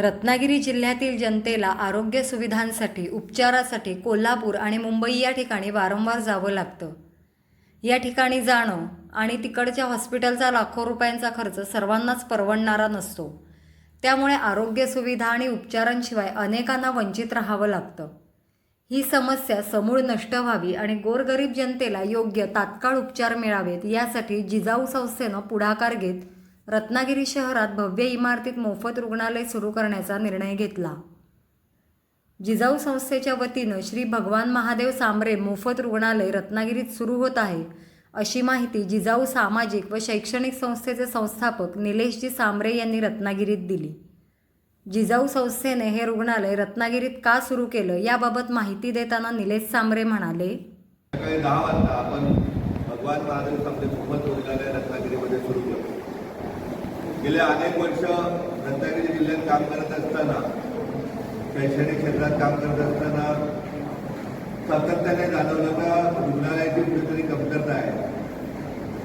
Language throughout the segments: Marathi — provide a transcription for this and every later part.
रत्नागिरी जिल्ह्यातील जनतेला आरोग्य सुविधांसाठी उपचारासाठी कोल्हापूर आणि मुंबई या ठिकाणी वारंवार जावं लागतं. या ठिकाणी जाणं आणि तिकडच्या हॉस्पिटलचा लाखो रुपयांचा खर्च सर्वांनाच परवडणारा नसतो. त्यामुळे आरोग्य सुविधा आणि उपचारांशिवाय अनेकांना वंचित राहावं लागतं. ही समस्या समूळ नष्ट व्हावी आणि गोरगरीब जनतेला योग्य तात्काळ उपचार मिळावेत यासाठी जिजाऊ संस्थेनं पुढाकार घेत रत्नागिरी शहरात भव्य इमारतीत मोफत रुग्णालय सुरू करण्याचा निर्णय घेतला. जिजाऊ संस्थेच्या वतीनं श्री भगवान महादेव सांबरे मोफत रुग्णालय रत्नागिरीत सुरू होत आहे अशी माहिती जिजाऊ सामाजिक व शैक्षणिक संस्थेचे संस्थापक निलेशजी सांबरे यांनी रत्नागिरीत दिली. जिजाऊ संस्थेने हे रुग्णालय रत्नागिरीत का सुरू केलं याबाबत माहिती देताना निलेश सांबरे म्हणाले सकाळी दहा वाजता आपण भगवान महादेव सांबरे मोफत रुग्णालय रत्नागिरीमध्ये सुरू केलं. गेले अनेक वर्ष रत्नागिरी जिल्ह्यात काम करत असताना शैक्षणिक क्षेत्रात काम करत असताना सातत्याने जाणवलं का रुग्णालयाची कुठेतरी कमतरता आहे.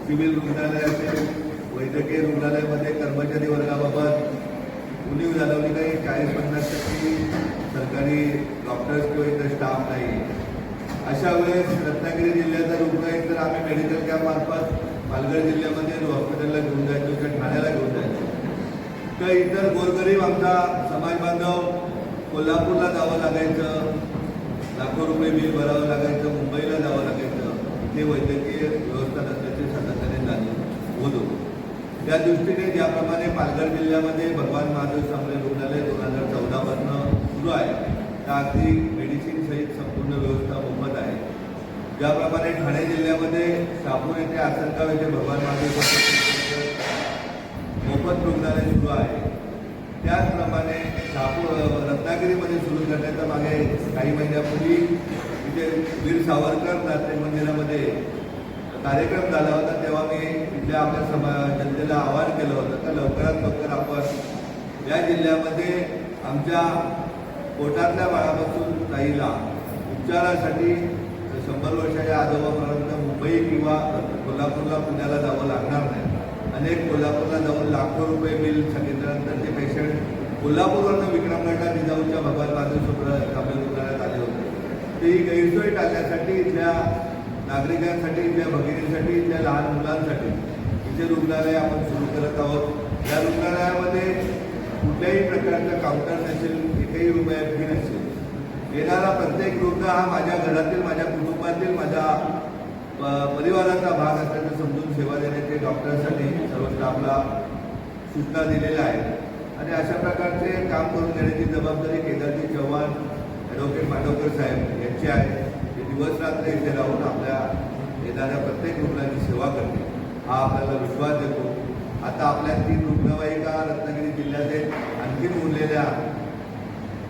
सिव्हिल रुग्णालय असेल वैद्यकीय रुग्णालयामध्ये कर्मचारी वर्गाबाबत उणीव जाणवली काही चाळीस पन्नास टक्के सरकारी डॉक्टर्स किंवा इतर स्टाफ नाही. अशा वेळेस रत्नागिरी जिल्ह्याचा रुग्ण आहे तर आम्ही मेडिकल कॅम्प मार्फत पालघर जिल्ह्यामध्ये हॉस्पिटलला घेऊन जायचो किंवा ठाण्याला घेऊन जायचो तर इतर गोरगरीब आमचा समाज बांधव कोल्हापूरला जावं लागायचं. लाखो रुपये बिल भरावं लागायचं मुंबईला जावं लागायचं. ते वैद्यकीय व्यवस्था नसल्याचे सातत्याने जाणीव होत त्या दृष्टीने ज्याप्रमाणे पालघर जिल्ह्यामध्ये भगवान महादेव सामने रुग्णालय दोन हजार चौदापासून सुरू आहे त्या अगदी मेडिसिन सहित संपूर्ण व्यवस्था मोफत आहे. ज्याप्रमाणे ठाणे जिल्ह्यामध्ये शापूर येथे आसनगाव येथे भगवान रुग्णालय सुरू आहे. त्याचप्रमाणे शापूर रत्नागिरीमध्ये सुरू करण्याच्या मागे काही महिन्यापूर्वी तिथे वीर सावरकर नाट्य मंदिरामध्ये कार्यक्रम झाला होता. तेव्हा मी इथल्या आपल्या समा जनतेला आवाहन केलं होतं तर लवकरात लवकर आपण या जिल्ह्यामध्ये आमच्या पोटातल्या बाळापासून ताईला उपचारासाठी शंभर वर्षाच्या आजोबापर्यंत मुंबई किंवा कोल्हापूरला पुण्याला जावं लागणार नाही. अनेक कोल्हापूरला जाऊन लाखो रुपये बिल सांगितल्यानंतर ते पेशंट कोल्हापूरवरनं विक्रमगडला निजाऊच्या भगवान महादेव सुप्र तामिळ रुग्णालयात आले होते. ते ही गैरसोय टाळण्यासाठी इथल्या नागरिकांसाठी इथल्या भगिनीसाठी इथल्या लहान मुलांसाठी इथे रुग्णालय आपण सुरू करत आहोत. या रुग्णालयामध्ये कुठल्याही प्रकारचं काउंटर नसेल एकही रुपया फी नसेल. येणारा प्रत्येक रुग्ण हा माझ्या घरातील माझ्या कुटुंबातील माझ्या परिवाराचा भाग असल्याचं समजून सेवा देण्याचे डॉक्टरसाठी सर्व स्टाफला सूचना दिलेल्या आहेत. आणि अशा प्रकारचे काम करून घेण्याची जबाबदारी केदारजी चव्हाण ॲडव्होकेट मांडवकर साहेब यांची आहे. ते दिवस रात्र इथे राहून आपल्या येणाऱ्या प्रत्येक रुग्णाची सेवा करते हा आपल्याला विश्वास देतो. आता आपल्या तीन रुग्णवाहिका रत्नागिरी जिल्ह्यातील आणखीन उरलेल्या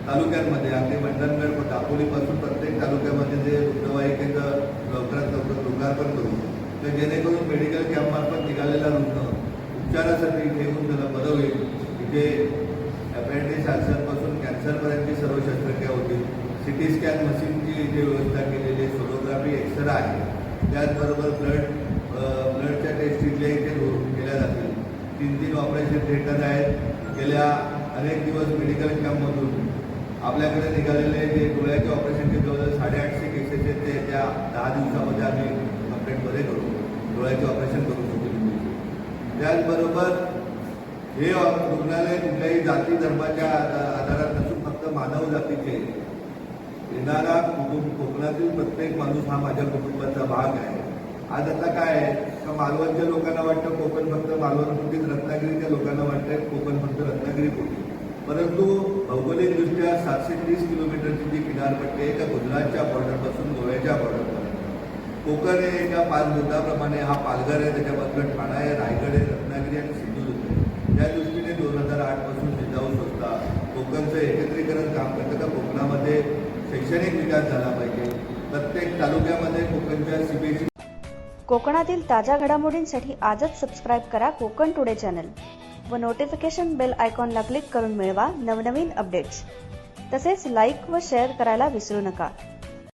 तालुक्यांमध्ये अगदी मंडणगड दापोलीपासून प्रत्येक तालुक्यामध्ये जे रुग्णवाहिकेचं लवकरात लवकर लोकार्पण तर जेणेकरून मेडिकल कॅम्पमार्फत निघालेला रुग्ण उपचारासाठी इथे त्याला बरं होईल. इथे अपेंडिक्स अल्सरपासून कॅन्सरपर्यंतची सर्व शस्त्रक्रिया होतील. सी टी स्कॅन मशीनची इथे व्यवस्था केलेली आहे सोनोग्राफी एक्सरा आहे. त्याचबरोबर ब्लड ब्लडच्या टेस्ट इथल्या इथे केल्या जातील. तीन तीन ऑपरेशन थिएटर आहेत. गेल्या अनेक दिवस मेडिकल कॅम्पमधून आपल्याकडे निघालेले जे डोळ्याचे ऑपरेशनचे जवळजवळ साडेआठशे केसेस आहेत ते त्या दहा दिवसामध्ये आम्ही ट्रीटमेंट बरे करू डोळ्याचे ऑपरेशन करू शकतो त्याचबरोबर हे रुग्णालय कुठल्याही जाती धर्माच्या आधा- आधारात नसून फक्त मानव जातीचे. येणारा कुटुंब कोकणातील प्रत्येक माणूस हा माझ्या कुटुंबाचा भाग आहे. आज आता काय आहे? का मालवणच्या लोकांना वाटतं कोकण फक्त मालवणपुरतीच रत्नागिरीच्या लोकांना वाटतंय कोकण फक्त रत्नागिरीपुरती? परंतु भौगोलिकदृष्ट्या सातशे तीस किलोमीटरची जी किनारपट्टी आहे त्या गुजरातच्या बॉर्डरपासून गोव्याच्या बॉर्डर कोकण आहे एका पाच बोटाप्रमाणे हा पालघर आहे त्याच्यामधलं ठाणा आहे रायगड आहे रत्नागिरी आणि सिंधुदुर्ग त्या दृष्टीने दोन हजार आठपासून जिजाऊ संस्था कोकणचं एकत्रीकरण काम करतं. का कोकणामध्ये शैक्षणिक विकास झाला पाहिजे. प्रत्येक तालुक्यामध्ये कोकणच्या सीबीएसई कोकणातील ताज्या घडामोडींसाठी आजच सबस्क्राईब करा कोकण टुडे चॅनल व नोटिफिकेशन बेल आयकॉनला क्लिक करून मिळवा नवनवीन अपडेट्स तसेच लाईक व शेअर करायला विसरू नका.